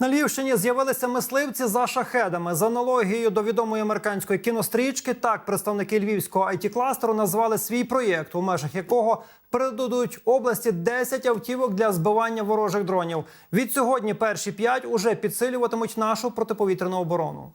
На Львівщині з'явилися мисливці за шахедами. За аналогією до відомої американської кінострічки, так представники львівського it кластеру назвали свій проєкт, у межах якого передадуть області 10 автівок для збивання ворожих дронів. Від сьогодні перші п'ять уже підсилюватимуть нашу протиповітряну оборону.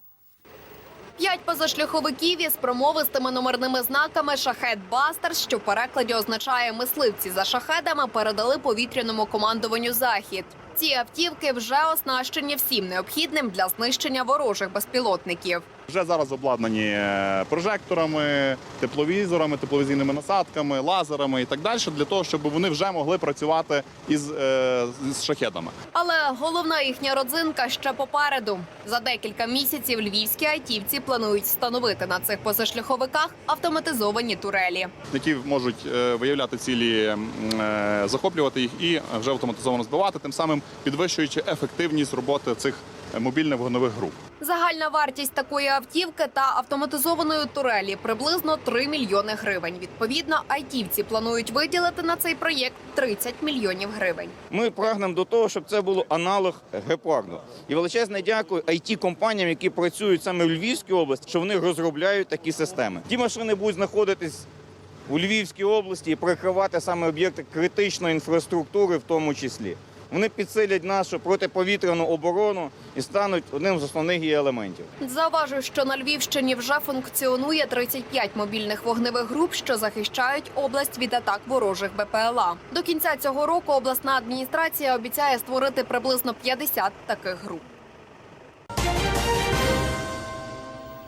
П'ять позашляховиків із промовистими номерними знаками «Шахет Бастер», що в перекладі означає «мисливці за шахедами», передали повітряному командуванню «Захід». Ці автівки вже оснащені всім необхідним для знищення ворожих безпілотників. Вже зараз обладнані е, прожекторами, тепловізорами, тепловізійними насадками, лазерами і так далі, для того, щоб вони вже могли працювати із, е, з шахедами. Але головна їхня родзинка ще попереду. За декілька місяців львівські айтівці планують встановити на цих позашляховиках автоматизовані турелі. які можуть е, виявляти цілі, е, захоплювати їх і вже автоматизовано збивати, тим самим підвищуючи ефективність роботи цих е, мобільних вогневих груп. Загальна вартість такої автівки та автоматизованої турелі приблизно 3 мільйони гривень. Відповідно, айтівці планують виділити на цей проєкт 30 мільйонів гривень. Ми прагнемо до того, щоб це було аналог гепарду. І величезне дякую it компаніям, які працюють саме в Львівській області, що вони розробляють такі системи. Ті машини будуть знаходитись у Львівській області і прикривати саме об'єкти критичної інфраструктури, в тому числі. Вони підсилять нашу протиповітряну оборону і стануть одним з основних її елементів. Зауважу, що на Львівщині вже функціонує 35 мобільних вогневих груп, що захищають область від атак ворожих БПЛА. До кінця цього року обласна адміністрація обіцяє створити приблизно 50 таких груп.